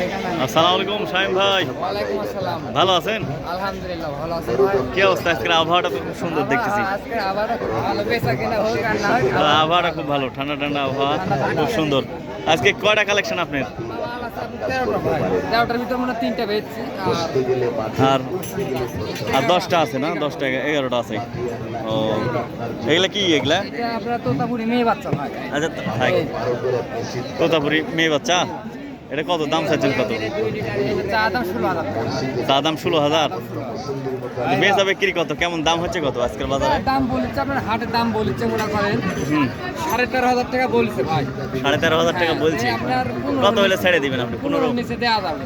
আসসালামু আলাইকুম শাহিম ভাই। ওয়ালাইকুম আসসালাম। ভালো আছেন? আলহামদুলিল্লাহ ভালো আছি। কি অবস্থা? আজকের আবহাওয়াটা তো খুব সুন্দর দেখতেছি। আবার ভালো। বেচা কিনা হোক আর না হোক আবহাওয়াটা খুব ভালো ঠান্ডা ঠান্ডা আবহাওয়া খুব সুন্দর। আজকে কয়টা কালেকশন আপনার? আর আর দশটা আছে না? দশটা এগারোটা আছে। ও এগুলা কি এগুলা? তোতাপুরি মেয়ে বাচ্চা আচ্ছা তোতাপুরি মেয়ে বাচ্চা? এটা কত? দাম চাচ্ছেন কত? চা দাম ষোলো হাজার। হাজার বেচা বিক্রি কত? কেমন দাম হচ্ছে কত আজকের বাজারে? দাম বলছে আপনার হাটের দাম বলেছে মনে করেন। সাড়ে তেরো হাজার টাকা বলেছে ভাই। সাড়ে তেরো হাজার টাকা বলছি। হ্যাঁ, পনেরো কত হলে ছেড়ে দিবেন আপনি? পনেরো? নিচে দেওয়া যাবে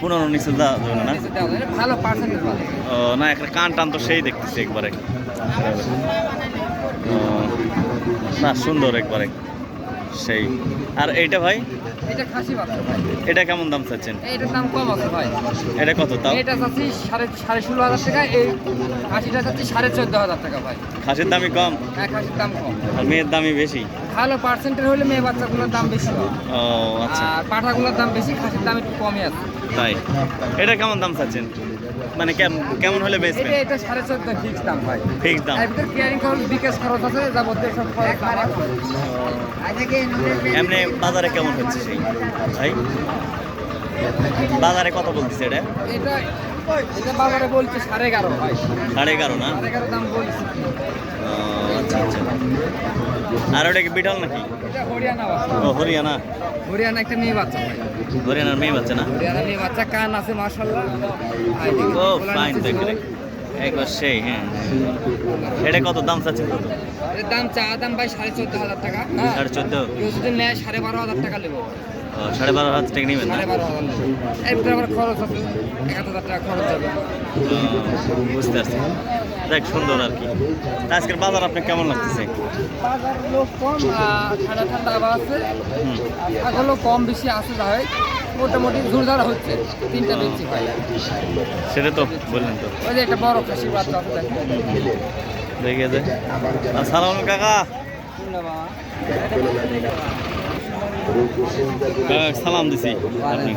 পনেরো নিচে দেওয়া যাবে না? নিচে দেওয়া যাবে না। ভালো পার্সেন্টেজ ও, না একটা কান টান তো সেই দেখতেছি একবারে। না সুন্দর একবারে। সেই। আর এইটা ভাই? এটা খাসি বাচ্চা ভাই। এটা কেমন দাম চাচ্ছেন? এটার দাম কম আছে ভাই। এটা কত তাও এটা চাচ্ছি সাড়ে সাড়ে ষোলো হাজার টাকা এই খাসিটা চাচ্ছি সাড়ে চোদ্দ হাজার টাকা ভাই। খাসির দামই কম? এক খাসির দাম কম। আর মেয়ের দামই বেশি? ভালো পার্সেন্টের হলে মেয়ে বাচ্চাগুলোর দাম বেশি ও আচ্ছা। আর পাঠাগুলোর দাম বেশি খাসির দাম একটু কমই আছে। তাই। এটা কেমন দাম চাচ্ছেন? মানে কেম- কেমন হলে বেচবেন? এটা এটা সাড়ে চোদ্দ ফিক্স দাম ভাই। ফিক্স দাম। এর ভিতরে কেয়ারিং খরচ বিকাশ খরচ আছে যাবতীয় সব খরচ এমনি বাজারে কেমন হচ্ছে সেই? ভাই? বাজারে কত বলতেছে এটা এটা বাজারে বলছে সাড়ে এগারো ভাই। সাড়ে এগারো না? সাড়ে এগারো দাম বলছে। আচ্ছা আচ্ছা আর ওটা কি বিটল নাকি? হরিয়ানা ও হরিয়ানা। হরিয়ানা একটা মেয়ে বাচ্চা হরিয়ানার মেয়ে বাচ্চা না? হরিয়ানা মেয়ে বাচ্চা কান আছে মাশাল্লাহ ও ফাইন দেখলে একবার সেই হ্যাঁ। এটা কত দাম চাচ্ছে কত? এর দাম চা দাম ভাই সাড়ে চোদ্দ হাজার টাকা। হ্যাঁ সাড়ে চোদ্দ? কেউ যদি নেয় সাড়ে বারো হাজার টাকা নেব। সাড়ে বারো হাজার টাকা নেবেন সাড়ে বারো হাজার খরচ আছে এক হাজার টাকা খরচ যাবে বুঝতে পারছি। দেখ সুন্দর আর কি। আজকের বাজার আপনি কেমন লাগতেছে? বাজার লোক কম ঠান্ডা ঠান্ডা আবার আছে। হুম। ছাগলও কম বেশি আছে যা হয়। মোটামুটি ঝুড়ঝাড় হচ্ছে তিনটা বেচছি ভাই সেটা তো বললেন তো। ওই যে একটা বড় খাসি বাচ্চা দেখে যে আসসালাম কাকা। সালাম দিছি আপনি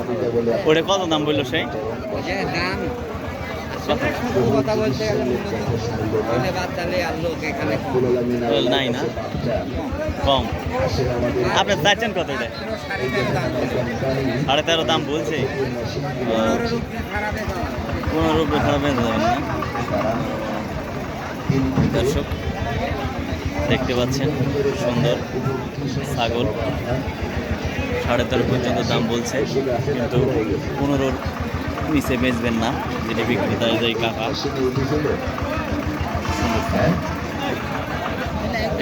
ওটা কত দাম বলল সেই? দাম নেই না? কম। আপনি চাইছেন কত সাড়ে তেরো দাম বলছে। কোনো রূপে খারাপ না। দর্শক, দেখতে পাচ্ছেন, সুন্দর ছাগল। সাড়ে তেরো পর্যন্ত দাম বলছে, কিন্তু পনেরোর নিচে বেচবেন না যেটা বিক্রেতা এই কাকা।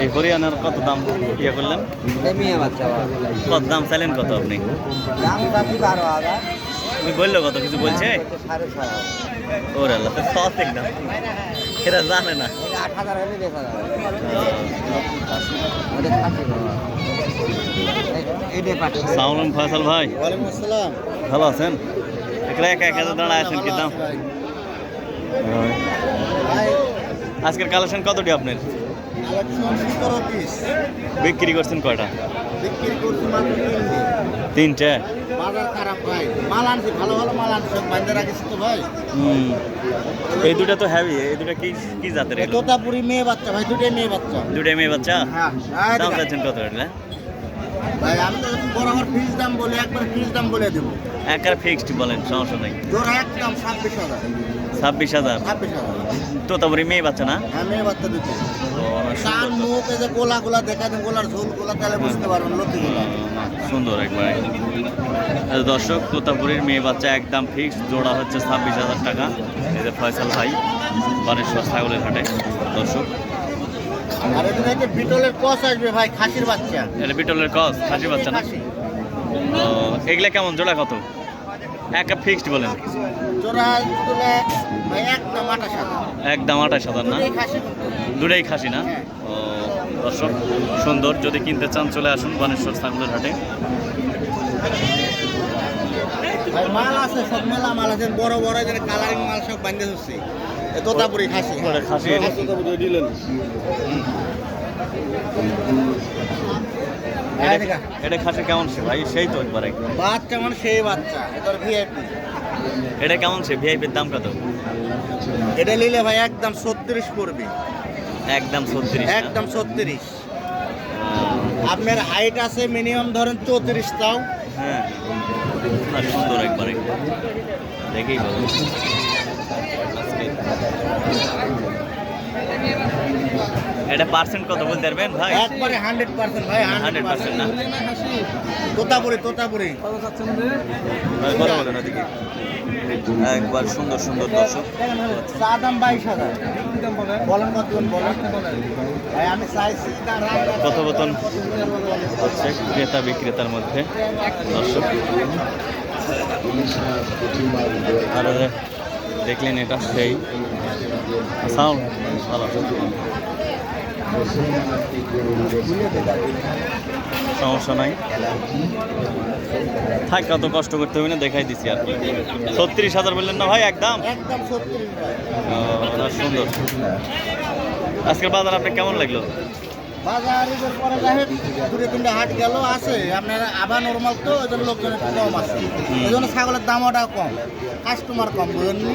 এই হরিয়ানার কত দাম ইয়ে করলেন? কত দাম চাইলেন কত আপনি? তুমি বলল কত কিছু বলছে? ওরে আল্লাহ তো সস একদম। এরা জানে না। সাউলম ফয়সাল ভাই। ভালো আছেন? একা একা দাঁড়ায় আছেন কি দাম? আজকের কালেকশন কতটি আপনার? বিক্রি করছেন কয়টা? তিনটে। তিনটে? বাজার খারাপ ভাই। মাল আনছি ভালো ভালো মাল আনছি সব তো ভাই। হুম। এই দুটো তো হ্যাভি এই দুটো কি কি জাতের তোতাপুরি মেয়ে বাচ্চা ভাই দুটোই মেয়ে বাচ্চা। দুটাই মেয়ে বাচ্চা? হ্যাঁ দাম চাচ্ছেন কত ভাই আমি তো বরাবর ফিস দাম বলে একবার ফিস দাম বলে দেবো। একার ফিক্সড বলেন সমস্যা নেই। ছাব্বিশ হাজার। তো তারপরে মেয়ে বাচ্চা না? হ্যাঁ মেয়ে বাচ্চা কান। মুখ এই যে গোলা গোলা দেখা দেন গোলার ঝোল গোলা তাহলে বুঝতে পারবেন লতিগুলা। সুন্দর একবারে দর্শক তোতাপুরীর মেয়ে বাচ্চা একদম ফিক্স জোড়া হচ্ছে ছাব্বিশ হাজার টাকা। এই যে ফয়সাল ভাই বানেশ্বর ছাগলের হাটে। দর্শক। আর এখানে একটা বিটলের কস আসবে ভাই খাসির বাচ্চা। এটা বিটলের কস খাসি বাচ্চা না। এগুলা কেমন জোড়া কত? একটা ফিক্সড বলেন। একদম আঠাশ হাজার। একদম আঠাশ হাজার না? দুটাই খাসি না? ও দর্শক সুন্দর। যদি কিনতে চান চলে আসুন বানেশ্বর ছাগলের হাটে। মাল আছে সব মেলা মাল আছে। বড় বড় যেন কালারিং মাল সব বান্ধে হচ্ছে তোতাপুরি খাসি। খাসি। দিলেন। হ্যাঁ, এটা এটা খাসি কেমন সে ভাই? সেই তো একবারে। বাচ্চা মানে সেই বাচ্চা এটার ভিআইপি এটা কেমন সে? ভিআইপির দাম কত? এটা নিলে ভাই একদম ছত্রিশ পড়বে। একদম ছত্রিশ একদম ছত্রিশ। আপনার হাইট আছে মিনিমাম ধরেন চৌত্রিশ তাও। হ্যাঁ। সুন্দর একবারে। দেখেই ভালো। এটা পার্সেন্ট কত বলতে পারবেন ভাই? একবারে হান্ড্রেড পার্সেন্ট ভাই হান্ড্রেড পার্সেন্ট না? তোতাপুরি তোতাপুরি। ভাই, বলেন একবার সুন্দর সুন্দর দর্শক। চা দাম বাইশ হাজার। বলেন কত বলেন ভাই আমি চাইছি না রান্না- কথোপকথন হচ্ছে ক্রেতা বিক্রেতার মধ্যে। দর্শক আর দেখলেন এটা সেই। সাউন্ড সমস্যা নাই। থাক কত কষ্ট করতে হবে না দেখাই দিছি আর ছত্রিশ হাজার বললেন না ভাই একদম? সুন্দর। আজকের বাজার আপনার কেমন লাগল? বাজার ঈদের পরে দেখেন তিনটে হাট গেল আছে। আপনার আবার নর্মাল তো ওই জন্য লোকজন একটু কম আছে। ওই জন্য ছাগলের দামটা কম। কাস্টমার কম বুঝেননি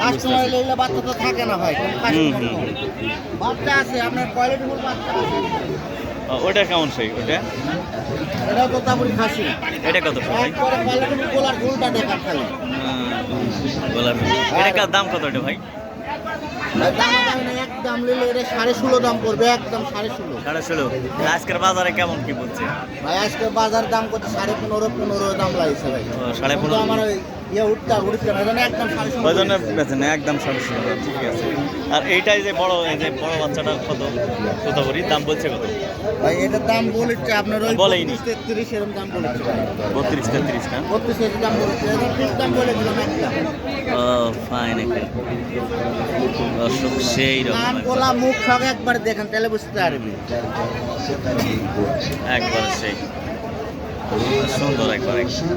কাস্টমার এলে বাচ্চা তো থাকে না ভাই কাস্টমার হুম, কম। বাচ্চা আছে আপনার বাচ্চা আছে। ওটা কেমন সেই ওটা? এটাও তো তারপরে খাসি। এটা কত গোলার গোলটা খালি। এটা দাম কত এটা ভাই? একদম নিলে এটা সাড়ে ষোলো। দাম পড়বে একদম সাড়ে ষোলো। সাড়ে ষোলো আজকের বাজারে কেমন কি বলছে? ভাই আজকের বাজার দাম করছে সাড়ে পনেরো পনেরো দাম লাগছে ভাই। সাড়ে পনেরো। আমার ওই ইয়ে না একদম সাড়ে ঠিক আছে। আর এইটাই যে বড় এই যে বড় বাচ্চাটা কত কত করি? দাম বলছে কত? ভাই এটার দাম বলেছে আপনার ওই বলেইনি। বত্রিশ তেত্রিশ এরকম দাম বলেছে। বত্রিশ তেত্রিশ না? বত্রিশ এর দাম বলেছে। দাম বলে দিলাম ও ফাইন সেই রকম গোলা মুখ সব একবার দেখেন তাহলে বুঝতে পারবি একবার সেই। সুন্দর একবার। কিন্তু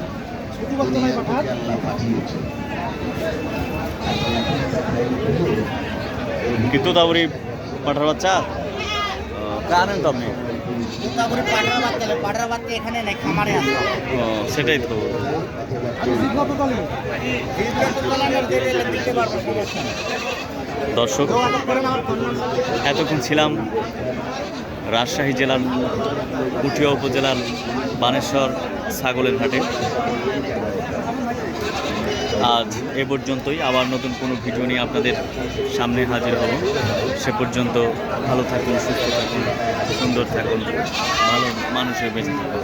তারপরে পাঠার বাচ্চা? জানেন তো আপনি। তারপরে বাচ্চা সেটাই তো। দর্শক করেন এতক্ষণ ছিলাম রাজশাহী জেলার পুঠিয়া উপজেলার বানেশ্বর ছাগলের হাটে। আজ এ পর্যন্তই। আবার নতুন কোনো ভিডিও নিয়ে আপনাদের সামনে হাজির হব। সে পর্যন্ত ভালো থাকুন, সুস্থ থাকুন, সুন্দর থাকুন, ভালো মানুষের বেঁচে থাকুন।